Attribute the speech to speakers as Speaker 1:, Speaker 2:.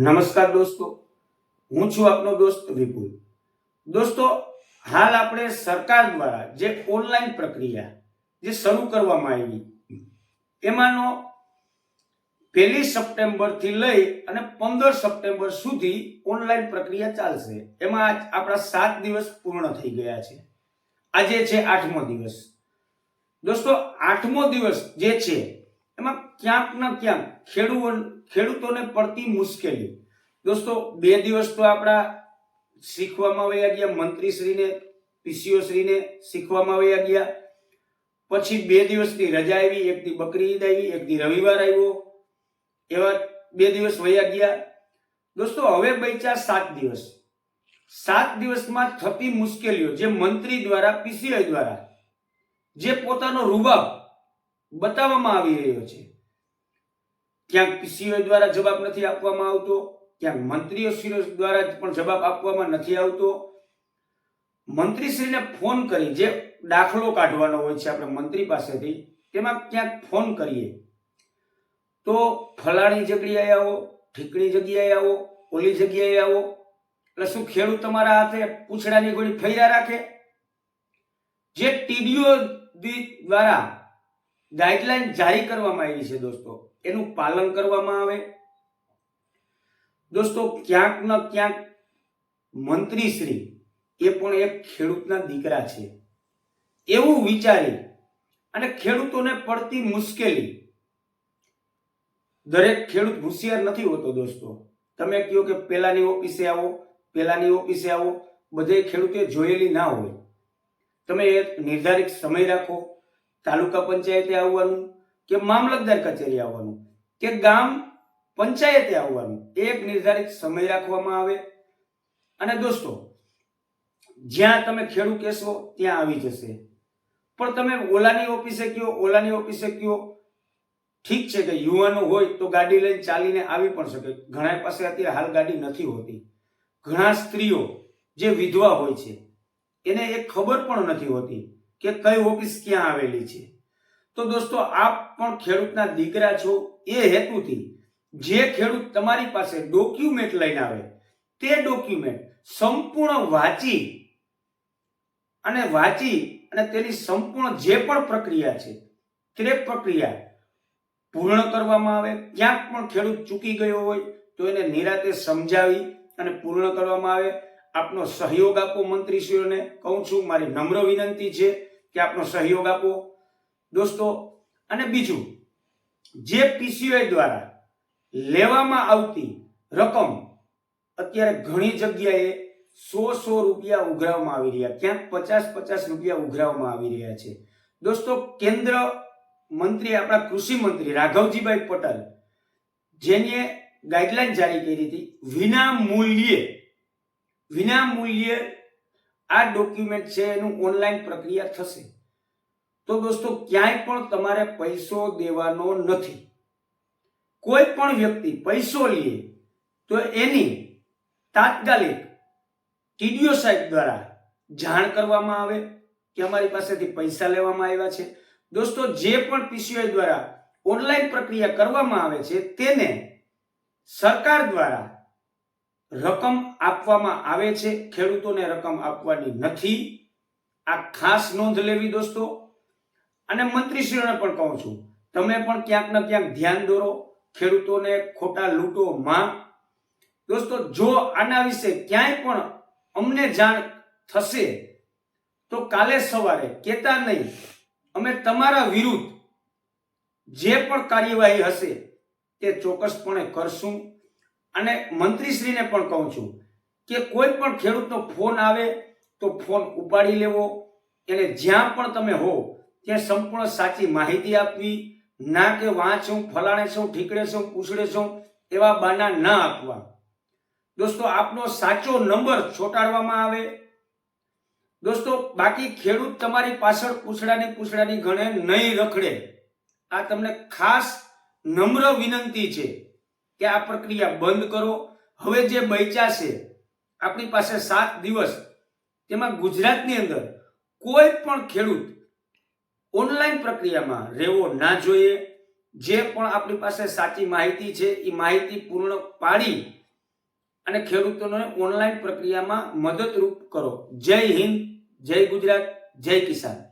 Speaker 1: નમસ્કાર દોસ્તો. હું છું આપનો દોસ્ત વિપુલ. દોસ્તો, હાલ આપણે સરકાર દ્વારા જે ઓનલાઈન પ્રક્રિયા જે શરૂ કરવામાં આવી, એમાંનો પહેલી સપ્ટેમ્બરથી લઈ અને પંદર સપ્ટેમ્બર સુધી ઓનલાઈન પ્રક્રિયા ચાલશે. એમાં આપણા સાત દિવસ પૂર્ણ થઈ ગયા છે. આજે છે આઠમો દિવસ. દોસ્તો, આઠમો દિવસ જે છે એમાં ક્યાંક ના ક્યાંક ખેડૂતો ખેડૂતોને પડતી મુશ્કેલી. દોસ્તો, બે દિવસ તો આપણા શીખવામાં વયા ગયા, મંત્રીશ્રીને પીસીઓ શ્રીને શીખવામાં વયા ગયા. પછી બે દિવસની રજા આવી, એકની બકરી ઈદ આવી, એકની રવિવાર આવ્યો. એવા બે દિવસ વયા ગયા. દોસ્તો, હવે બચ્યા સાત દિવસ. સાત દિવસમાં થતી મુશ્કેલીઓ જે મંત્રી દ્વારા, પીસીઆઈ દ્વારા, જે પોતાનો રૂબાબ બતાવવામાં આવી રહ્યો છે. ક્યાંક પીસીઓ દ્વારા જવાબ નથી આપવામાં આવતો, ક્યાંક મંત્રીઓ દ્વારા પણ જવાબ આપવામાં નથી આવતો. મંત્રીશ્રીને ફોન કરી, જે દાખલો કાઢવાનો હોય છે આપણે મંત્રી પાસેથી, તેમાં ક્યાંક ફોન કરીએ. તો ફલાણી જગ્યાએ આવો, ઠીકણી જગ્યાએ આવો, ઓલી જગ્યાએ આવો. એટલે શું ખેડૂત તમારા હાથે પૂછડાની ગોળી ફૈયા રાખે? જે ટીડીઓ દ્વારા ગાઈડલાઈન જારી કરવામાં આવી છે દોસ્તો. એનું પાલન કરવામાં આવે. દોસ્તો, ક્યાંક ન ક્યાંક મંત્રીશ્રી એ પણ એક ખેડૂતના દીકરા છે. એવું વિચારી અને ખેડૂતોને પડતી મુશ્કેલી. દરેક ખેડૂત હોશિયાર નથી હોતો દોસ્તો. તમે કહો કે પેલાની ઓફિસે આવો, પેલાની ઓફિસે આવો બધે ખેડૂતે જોયેલી ના હોય. તમે એક નિર્ધારિત સમય રાખો. તાલુકા પંચાયતે આવવાનું કે મામલતદાર કચેરી આવવાનું કે ગામ પંચાયતે આવવાનું એક નિર્ધારિત સમય રાખવામાં આવે. અને દોસ્તો, જ્યાં તમે ખેડૂત કહેશો ત્યાં આવી જશે. પણ તમે ઓલાની ઓફિસે કયો, ઓલાની ઓફિસે કયો, ઠીક છે કે યુવાનો હોય તો ગાડી લઈને ચાલીને આવી પણ શકે. ઘણા પાસે અત્યારે હાલ ગાડી નથી હોતી. ઘણા સ્ત્રીઓ જે વિધવા હોય છે, એને એ ખબર પણ નથી હોતી. કે કઈ ઓફિસ ક્યાં આવેલી છે? તો દોસ્તો, આપ પણ ખેડૂતના દીકરા છો, એ હેતુથી જે ખેડૂત તમારી પાસે ડોક્યુમેન્ટ લઈને આવે, તે ડોક્યુમેન્ટ સંપૂર્ણ વાંચી અને વાંચી અને તેની સંપૂર્ણ જે પણ પ્રક્રિયા છે, તે પ્રક્રિયા પૂર્ણ કરવામાં આવે. ક્યાંક પણ ખેડૂત ચૂકી ગયો હોય, તો એને નિરાતે સમજાવી અને પૂર્ણ કરવામાં આવે. આપનો સહયોગ આપો મંત્રીશ્રીઓને. કહું છું, મારી નમ્ર વિનંતી છે. કે આપનો સહયોગ આપો. દોસ્તો, અને બીજું, જે પીસીઓએ દ્વારા લેવામાં આવતી રકમ અત્યારે ઘણી જગ્યાએ સો સો રૂપિયા ઉઘરાવવામાં આવી રહ્યા. ક્યાંક પચાસ પચાસ રૂપિયા ઉઘરાવવામાં આવી રહ્યા છે. દોસ્તો, કેન્દ્ર મંત્રી, આપણા કૃષિ મંત્રી રાઘવજીભાઈ પટેલ, જેને ગાઈડલાઈન જારી કરી હતી વિના મૂલ્યે વિના મૂલ્યે આ ડોક્યુમેન્ટ છે, એનું ઓનલાઈન પ્રક્રિયા થશે. તો દોસ્તો, ક્યાંય પણ તમારે પૈસો દેવાનો નથી. કોઈ પણ વ્યક્તિ પૈસો લે, તો એની તાત્કાલિક ટીડીઓ સાહેબ દ્વારા જાણ કરવામાં આવે કે અમારી પાસેથી પૈસા લેવામાં આવ્યા છે. દોસ્તો, જે પણ પીસીઆઈ દ્વારા ઓનલાઈન પ્રક્રિયા કરવામાં આવે છે, તેને સરકાર દ્વારા રકમ આપવામાં આવે છે, ખેડૂતોને રકમ આપવાની નથી. આ ખાસ નોંધ લેવી દોસ્તો. અને મંત્રીશ્રીઓને પણ કહું છું, તમે પણ ક્યાંક ને ક્યાંક ધ્યાન દોરો, ખેડૂતોને ખોટા લૂંટો માં. દોસ્તો, જો આના વિશે ક્યાંય પણ અમને જાણ થશે, તો કાલે સવારે કેતા નહીં, અમે તમારા વિરુદ્ધ જે પણ કાર્યવાહી હશે, તે ચોક્કસપણે કરશું. અને મંત્રીશ્રીને પણ કહું છું કે કોઈ પણ ખેડૂતનો ફોન આવે તો ફોન ઉપાડી લેવો. એને જ્યાં પણ તમે હો, ત્યાં સંપૂર્ણ સાચી માહિતી આપવી. ના કે વાંચું ફલાણે છું ઠીકડે છું, પૂછડે છું, એવા બાના ના આપવા. દોસ્તો, આપનો સાચો નંબર છોટાડવામાં આવે. દોસ્તો, બાકી ખેડૂત તમારી પાછળ પૂછડાની પૂછડાની ગણે નહીં રખડે. આ તમને ખાસ નમ્ર વિનંતી છે. કે આ પ્રક્રિયા બંધ કરો. હવે જે બચ્યા છે, આપણી પાસે સાત દિવસ. તેમાં ગુજરાતની અંદર કોઈ પણ ખેડૂત ઓનલાઈન પ્રક્રિયામાં રહેવો ના જોઈએ. જે પણ આપણી પાસે સાચી માહિતી છે એ માહિતી પૂર્ણ પાડી અને ખેડૂતોને ઓનલાઈન પ્રક્રિયામાં મદદરૂપ કરો. જય હિન્દ, જય ગુજરાત, જય કિસાન.